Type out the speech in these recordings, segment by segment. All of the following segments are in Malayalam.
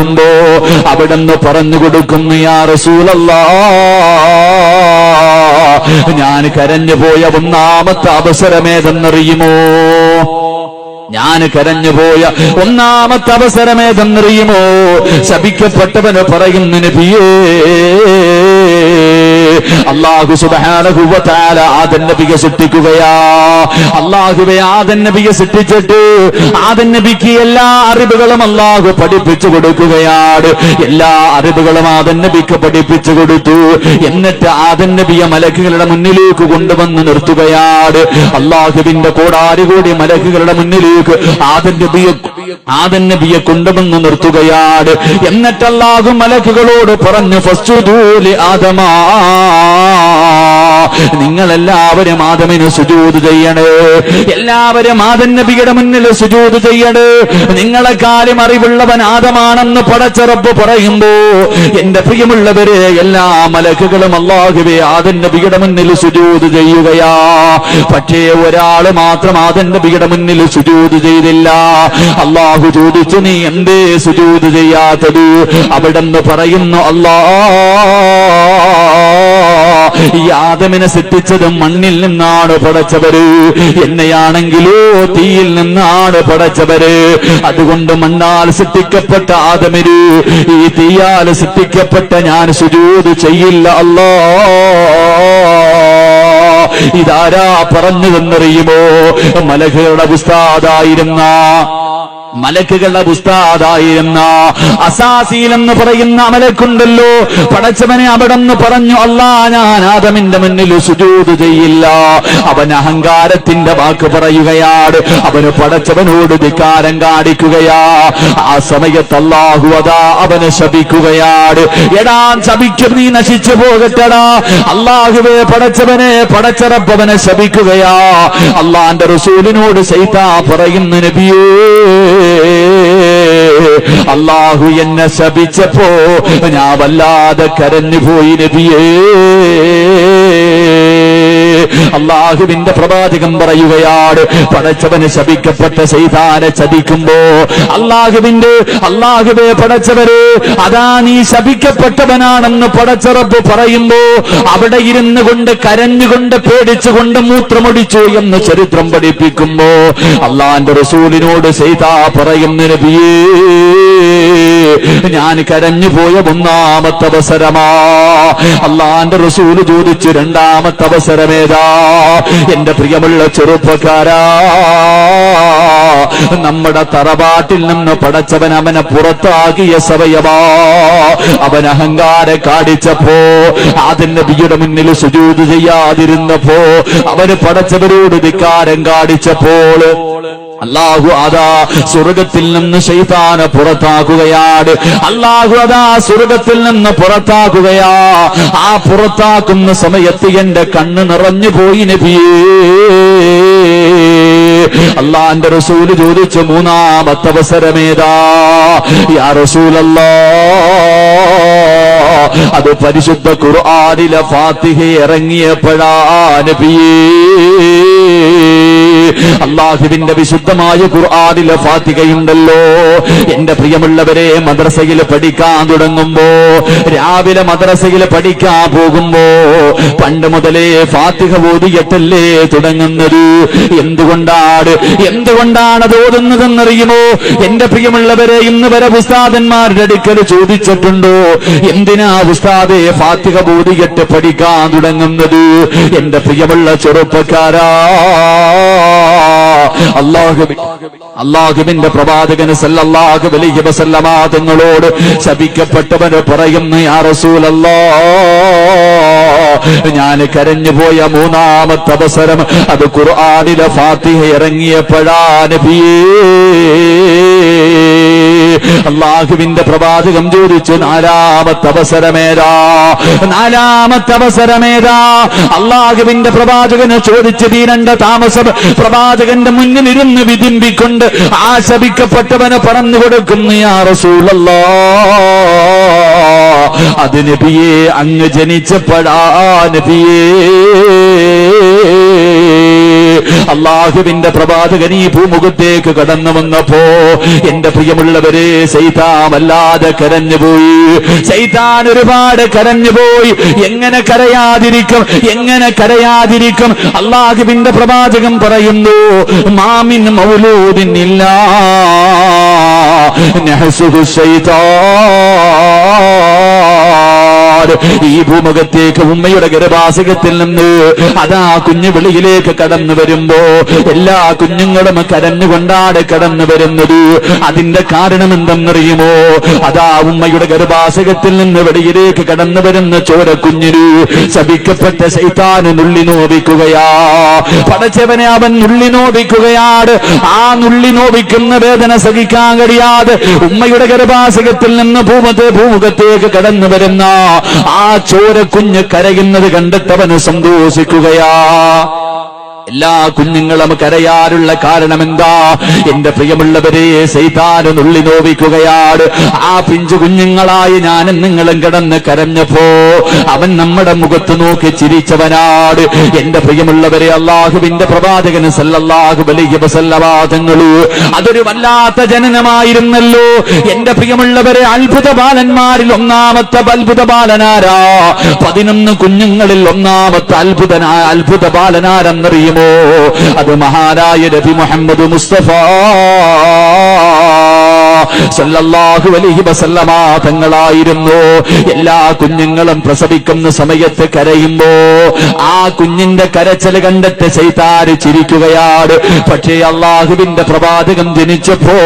ുമ്പോ അവിടുന്ന് പറഞ്ഞു കൊടുക്കുന്നു യാ റസൂലല്ലാ ഞാൻ കരഞ്ഞു പോയ ഒന്നാമത്തെ അവസരമേതെന്നറിയുമോ? ഞാൻ കരഞ്ഞു പോയ ഒന്നാമത്തെ അവസരമേതെന്നറിയുമോ? ശപിക്കപ്പെട്ടവന് പറയുന്നു നബിയേ അള്ളാഹു സുബാനഹുവത്താല ആദൻ നബിയെ സൃഷ്ടിക്കുകയാ. അള്ളാഹുവെ ആദൻ നബിയെ സൃഷ്ടിച്ചിട്ട് ആദൻ നബിക്ക് എല്ലാ അറിവുകളും അള്ളാഹു പഠിപ്പിച്ചു കൊടുക്കുകയാണ്. എല്ലാ അറിവുകളും ആദൻ നബിക്ക് പഠിപ്പിച്ചു കൊടുത്തു. എന്നിട്ട് ആദൻ നബിയെ മലക്കുകളുടെ മുന്നിലേക്ക് കൊണ്ടുവന്ന് നിർത്തുകയാണ്. അള്ളാഹുവിന്റെ കോടാരി കോടി മലക്കുകളുടെ മുന്നിലേക്ക് ആദൻ നബിയെ ആദൻ നബിയെ കൊണ്ടുവന്ന് നിർത്തുകയാണ്. എന്നിട്ട് അള്ളാഹു മലക്കുകളോട് പറഞ്ഞു ഫസ്റ്റുദൂലി ആദമാ. നിങ്ങൾ എല്ലാവരും ആദമിന് സുജൂത് ചെയ്യണേ. എല്ലാവരും ആദൻ നബിയുടെ മുന്നിൽ സുജൂത് ചെയ്യണേ. നിങ്ങളെ കാര്യം അറിവുള്ളവൻ ആദമാണെന്ന് പടച്ചറപ്പ് പറയുമ്പോ എന്റെ പ്രിയമുള്ളവരെ എല്ലാ മലക്കുകളും അള്ളാഹുവെ ആദൻ നബിയുടെ മുന്നിൽ സുജൂത് ചെയ്യുകയാ. പക്ഷേ ഒരാൾ മാത്രം ആദൻ നബിയുടെ മുന്നിൽ സുജൂത് ചെയ്തില്ല. അള്ളാഹു ചോദിച്ചു നീ എന്തേ സുജൂത് ചെയ്യാത്തത്? അവിടെന്ന് പറയുന്നു അല്ലാ ഈ ആദമിനെ സൃഷ്ടിച്ചത് മണ്ണിൽ നിന്നാണ് പടച്ചവര്. എന്നെയാണെങ്കിലോ തീയിൽ നിന്നാണ് പടച്ചവര്. അതുകൊണ്ട് മണ്ണാൽ സൃഷ്ടിക്കപ്പെട്ട ആദമിര് ഈ തീയാൽ സൃഷ്ടിക്കപ്പെട്ട ഞാൻ സുജൂത് ചെയ്യില്ല. അല്ലാ. ഇതാരാ പറഞ്ഞതെന്നറിയുമോ? മലകളുടെ പുസ്താദായിരുന്ന മലക്കുകളുടെ പുസ്താദായിരുന്ന അസാസീൽ എന്ന് പറയുന്ന മലക്കുണ്ടല്ലോ പടച്ചവനെ അവിടെ നിന്ന് പറഞ്ഞു അല്ലാ ഞാൻ ആദമിന്റെ മുന്നിൽ സുജൂത് ചെയ്യില്ല. അവൻ അഹങ്കാരത്തിന്റെ വാക്ക് പറയുകയാണ്. അവന് പടച്ചവനോട് വികാരം കാണിക്കുകയാ. ആ സമയത്ത് അല്ലാഹു അതാ അവനെ ശപിക്കുകയാണ്. എടാ ശപിക്കും നീ നശിച്ചു പോകട്ടടാ. അള്ളാഹുവേ പടച്ചവനെ പടച്ചറപ്പവനെ ശപിക്കുകയാ. അള്ളാന്റെ റസൂലിനോട് സൈതാ പറയുന്ന നബിയേ അള്ളാഹു എന്നെ ശപിച്ചപ്പോ ഞാൻ വല്ലാതെ കരഞ്ഞു പോയി നബിയേ. അള്ളാഹുവിന്റെ പ്രവാചകം പറയുകയാണ്. പടച്ചവന് ശപിക്കപ്പെട്ട ചെയ്താനെ ചതിക്കുമ്പോ അള്ളാഹുവിന്റെ അള്ളാഹുവെ പടച്ചവര് അതാ നീ ശപിക്കപ്പെട്ടവനാണെന്ന് പടച്ചറപ്പ് പറയുമ്പോ അവിടെ ഇരുന്ന് കൊണ്ട് കരഞ്ഞുകൊണ്ട് പേടിച്ചുകൊണ്ട് മൂത്രമൊടിച്ചു എന്ന് ചരിത്രം പഠിപ്പിക്കുമ്പോ അള്ളാന്റെ റസൂലിനോട് സൈതാ പറയുന്ന നബിയേ ഞാൻ കരഞ്ഞു പോയ ഒന്നാമത്തെ അവസരമാ. അള്ളാന്റെ റസൂൽ ചോദിച്ചു രണ്ടാമത്തെ അവസരമേതാ? എന്റെ പ്രിയമുള്ള ചെറുപ്പക്കാരാ നമ്മുടെ തറവാട്ടിൽ നിന്ന് പടച്ചവൻ അവനെ പുറത്താക്കിയ സമയമാ അവൻ അഹങ്കാര കാണിച്ചപ്പോ അതിന്റെ ബിയുടെ മുന്നിൽ സുജൂത് ചെയ്യാതിരുന്നപ്പോ അവന് പടച്ചവരോട് ധിക്കാരം കാണിച്ചപ്പോൾ അള്ളാഹു അതാ സ്വർഗത്തിൽ നിന്ന് ശൈതാന പുറത്താക്കുകയാണ്. അള്ളാഹു അതാ സ്വർഗത്തിൽ നിന്ന് പുറത്താക്കുകയാ. ആ പുറത്താക്കുന്ന സമയത്ത് എന്റെ കണ്ണ് നിറഞ്ഞു പോയി നബിയേ. അള്ളാന്റെ റസൂൽ ചോദിച്ചു മൂന്നാമത്തെ അവസരമേതാ യാ റസൂലല്ലാ അത് പരിശുദ്ധ ഖുർആനിലെ ഫാത്തിഹ ഇറങ്ങിയപ്പോഴാ നബിയേ. അള്ളാഹുവിന്റെ വിശുദ്ധമായ ഖുർആനിലെ ഫാത്തികയുണ്ടല്ലോ എന്റെ പ്രിയമുള്ളവരെ മദ്രസയിൽ പഠിക്കാൻ തുടങ്ങുമ്പോ രാവിലെ മദ്രസയിൽ പഠിക്കാൻ പോകുമ്പോ പണ്ട് മുതലേ ഫാത്തിക ഓതിയിട്ടല്ലേ തുടങ്ങുന്നത്? എന്തുകൊണ്ടാണ് എന്തുകൊണ്ടാണ് അത് ഓതുന്നതെന്നറിയുമോ? എന്റെ പ്രിയമുള്ളവരെ ഇന്ന് വരെ ഉസ്താദന്മാരുടെ അടുക്കൽ ചോദിച്ചിട്ടുണ്ടോ? എന്തിനാ ഉസ്താദെ ഫാത്തിക ബോധിയിട്ട് പഠിക്കാൻ തുടങ്ങുന്നത്? എന്റെ പ്രിയമുള്ള ചെറുപ്പക്കാരാ അള്ളാഹു അള്ളാഹുവിന്റെ പ്രവാചകന് സല്ലല്ലാഹു അലൈഹി വസല്ലമ തങ്ങളോട് ശപിക്കപ്പെട്ടവന് പറയുന്നു യാ റസൂലല്ലാ ഞാൻ കരഞ്ഞുപോയ മൂന്നാമത്തെ അവസരം അത് ഖുർആനിലെ ഫാത്തിഹ ഇറങ്ങിയപ്പോഴാ നബിയേ അള്ളാഹുവിന്റെ പ്രവാചകം ചോദിച്ചു നാലാമത്തെ അവസരമേതാ? നാലാമത്തെ അവസരമേതാ? അള്ളാഹുവിന്റെ പ്രവാചകന് ചോദിച്ചു തീരണ്ട താമസം പ്രവാചകന്റെ മുന്നിൽ ഇരുന്ന് വിതിമ്പിക്കൊണ്ട് ആശപിക്കപ്പെട്ടവന് പറഞ്ഞു കൊടുക്കുന്നു യാ റസൂലല്ലാ. അത് നബിയെ അങ്ങ് ജനിച്ചപ്പോഴാ നബിയേ. അള്ളാഹുവിന്റെ പ്രവാചകൻ ഈ ഭൂമുഖത്തേക്ക് കടന്നു വന്നപ്പോ എന്റെ പ്രിയമുള്ളവരെ സൈതാൻ വല്ലാതെ കരഞ്ഞുപോയി സൈതാൻ ഒരുപാട് കരഞ്ഞുപോയി എങ്ങനെ കരയാതിരിക്കും? എങ്ങനെ കരയാതിരിക്കും? അള്ളാഹുവിന്റെ പ്രവാചകൻ പറയുന്നു മാമിൻ മൗലൂദിനില്ല നഹസുഹു ശൈതാൻ ഈ ഭൂമുഖത്തേക്ക് ഉമ്മയുടെ ഗർഭാശയത്തിൽ നിന്ന് അതാ കുഞ്ഞു വിളിയിലേക്ക് കടന്നു വരുമ്പോ എല്ലാ കുഞ്ഞുങ്ങളും കരഞ്ഞുകൊണ്ടാണ് കടന്നു വരുന്നത്. അതിന്റെ കാരണം എന്തെന്നറിയുമോ? അതാ ഉമ്മയുടെ ഗർഭാശയത്തിൽ നിന്ന് വെളിയിലേക്ക് കടന്നു വരുന്ന ചോര കുഞ്ഞിന് ശപിക്കപ്പെട്ട ശൈത്താന് നുള്ളി നോവിക്കുകയാ. പടച്ചവനെ അവൻ നുള്ളി നോവിക്കുകയാണ്. ആ നുള്ളി നോവിക്കുന്ന വേദന സഹിക്കാൻ കഴിയാതെ ഉമ്മയുടെ ഗർഭാശയത്തിൽ നിന്ന് ഭൂമത്തെ ഭൂമുഖത്തേക്ക് കടന്നു വരുന്ന ആ ചോര കുഞ്ഞ് കരയുന്നത് കണ്ടിട്ടവന് സന്തോഷിക്കുകയാ. എല്ലാ കുഞ്ഞുങ്ങളും കരയാറുള്ള കാരണം എന്താ എന്റെ പ്രിയമുള്ളവരെ സൈതാന് നുള്ളി നോവിക്കുകയാണ്. ആ പിഞ്ചു കുഞ്ഞുങ്ങളായി ഞാനും നിങ്ങളും കിടന്ന് കരഞ്ഞപ്പോ അവൻ നമ്മുടെ മുഖത്ത് നോക്കി ചിരിച്ചവനാട് എന്റെ പ്രിയമുള്ളവരെ അള്ളാഹുവിന്റെ പ്രവാചകന് സല്ലല്ലാഹു വലിയ വസല്ലവാദങ്ങൾ അതൊരു വല്ലാത്ത ജനനമായിരുന്നല്ലോ. എന്റെ പ്രിയമുള്ളവരെ അത്ഭുത ബാലന്മാരിൽ ഒന്നാമത്തെ അത്ഭുത ബാലനാരാ? പതിനൊന്ന് കുഞ്ഞുങ്ങളിൽ ഒന്നാമത്തെ അത്ഭുതനാ അത്ഭുത ബാലനാരെന്നറിയുമോ അത് മഹാനായ നബി മുഹമ്മദ് മുസ്തഫ സല്ലല്ലാഹു അലൈഹി വസല്ലമ തങ്ങളായിരുന്നു. എല്ലാ കുഞ്ഞുങ്ങളും പ്രസവിക്കുന്ന സമയത്ത് കരയുമ്പോ ആ കുഞ്ഞിന്റെ കരച്ചൽ കണ്ടിട്ട് ചെയ്താര് ചിരിക്കുകയാണ്. പക്ഷേ അള്ളാഹുവിന്റെ പ്രവാചകം ജനിച്ചപ്പോ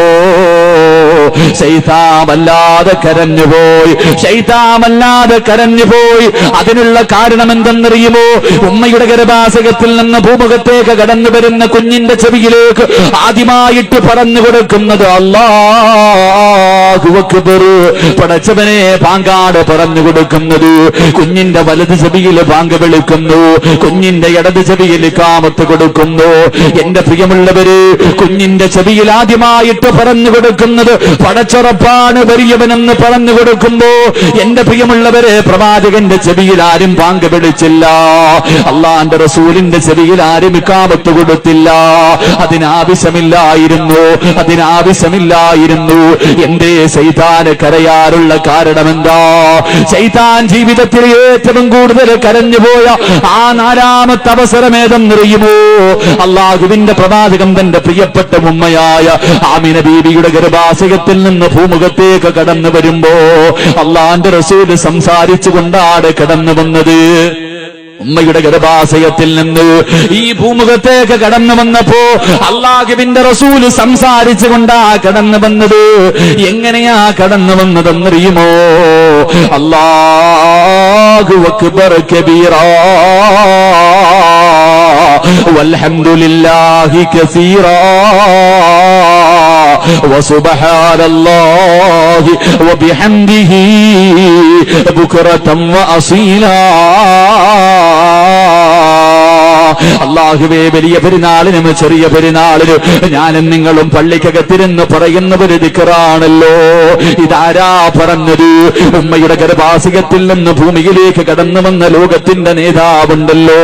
ശൈതാമല്ലാതെ കരഞ്ഞുപോയി ശൈതാമല്ലാതെ കരഞ്ഞുപോയി. അതിനുള്ള കാരണം എന്തെന്നറിയുമോ ഉമ്മയുടെ ഗർഭാശയത്തിൽ നിന്ന് ഭൂമുഖത്തേക്ക് കടന്നു വരുന്ന കുഞ്ഞിന്റെ ചെവിയിലേക്ക് ആദ്യമായിട്ട് പറഞ്ഞു കൊടുക്കുന്നത് അക്ബർ. പടച്ചവനെ പാങ്കാട് പറഞ്ഞു കൊടുക്കുന്നത്. കുഞ്ഞിന്റെ വലത് ചെവിയിൽ പാങ്ക് വിളിക്കുന്നു. കുഞ്ഞിന്റെ ഇടത് ചെവിയിൽ കാമത്ത് കൊടുക്കുന്നു. എന്റെ പ്രിയമുള്ളവര് കുഞ്ഞിന്റെ ചെവിയിൽ ആദ്യമായിട്ട് പറഞ്ഞു കൊടുക്കുന്നത് പടച്ചുറപ്പാണ് വലിയവനെന്ന് പറഞ്ഞു കൊടുക്കുമ്പോ എന്റെ പ്രിയമുള്ളവരെ പ്രവാചകന്റെ ചെവിയിൽ ആരും പാങ്ക് വിളിച്ചില്ല അള്ളാന്റെ റസൂലിന്റെ ചെവിയിൽ ആരും ഇക്കാമത്ത് കൊടുത്തില്ല. അതിനാവശ്യമില്ലായിരുന്നു അതിനാവശ്യമില്ലായിരുന്നു. എന്റെ സൈതാന് കരയാറുള്ള കാരണമെന്താ? സൈതാൻ ജീവിതത്തിൽ ഏറ്റവും കൂടുതൽ കരഞ്ഞുപോയ ആ നാലാമത്തെ അവസരം ഏതെന്നറിയുമോ അള്ളാഹുവിന്റെ പ്രവാചകം തന്റെ പ്രിയപ്പെട്ട ഉമ്മയായ ആമിന ബീവിയുടെ ഗർഭാശയത്തിൽ നിന്ന് ഭൂമുഖത്തേക്ക് കടന്നു വരുമ്പോ അള്ളാന്റെ റസൂൽ സംസാരിച്ചു കൊണ്ടാണ് കടന്നു വന്നത്. ഉമ്മയുടെ ഗർഭാശയത്തിൽ നിന്ന് ഈ ഭൂമുഖത്തേക്ക് കടന്നു വന്നപ്പോ അള്ളാഹുവിന്റെ റസൂൽ സംസാരിച്ചു കൊണ്ടാ കടന്നു വന്നത്. എങ്ങനെയാ കടന്നു വന്നതെന്നറിയുമോ? അള്ളാഹു അക്ബർ കബീറാ. وسبحان الله وبحمده بكرة وأصيلا. അള്ളാഹുവേ വലിയ പെരുന്നാളിനും ചെറിയ പെരുന്നാളിനും ഞാനും നിങ്ങളും പള്ളിക്കകത്തിരുന്ന് പറയുന്ന ഒരു ദിക്കറാണല്ലോ ഇതാരാ പറഞ്ഞത്? ഉമ്മയുടെ ഗർഭാസികത്തിൽ നിന്ന് ഭൂമിയിലേക്ക് കടന്നു വന്ന ലോകത്തിന്റെ നേതാവുണ്ടല്ലോ.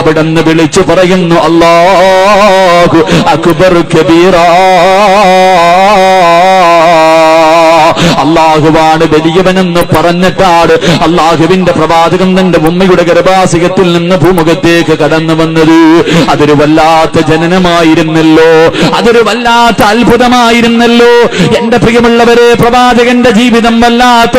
അവിടെ നിന്ന് വിളിച്ചു പറയുന്നു അള്ളാഹു അക്ബർ കബീറാ. അള്ളാഹുവാണ് വലിയവനെന്ന് പറഞ്ഞിട്ടാണ് അള്ളാഹുവിന്റെ പ്രവാചകൻ തന്റെ ഉമ്മയുടെ ഗർഭാശയത്തിൽ നിന്ന് ഭൂമുഖത്തേക്ക് കടന്നു വന്നത്. അതൊരു വല്ലാത്ത ജനനമായിരുന്നല്ലോ. അതൊരു വല്ലാത്ത അത്ഭുതമായിരുന്നല്ലോ. എന്റെ പ്രിയമുള്ളവരെ പ്രവാചകന്റെ ജീവിതം വല്ലാത്ത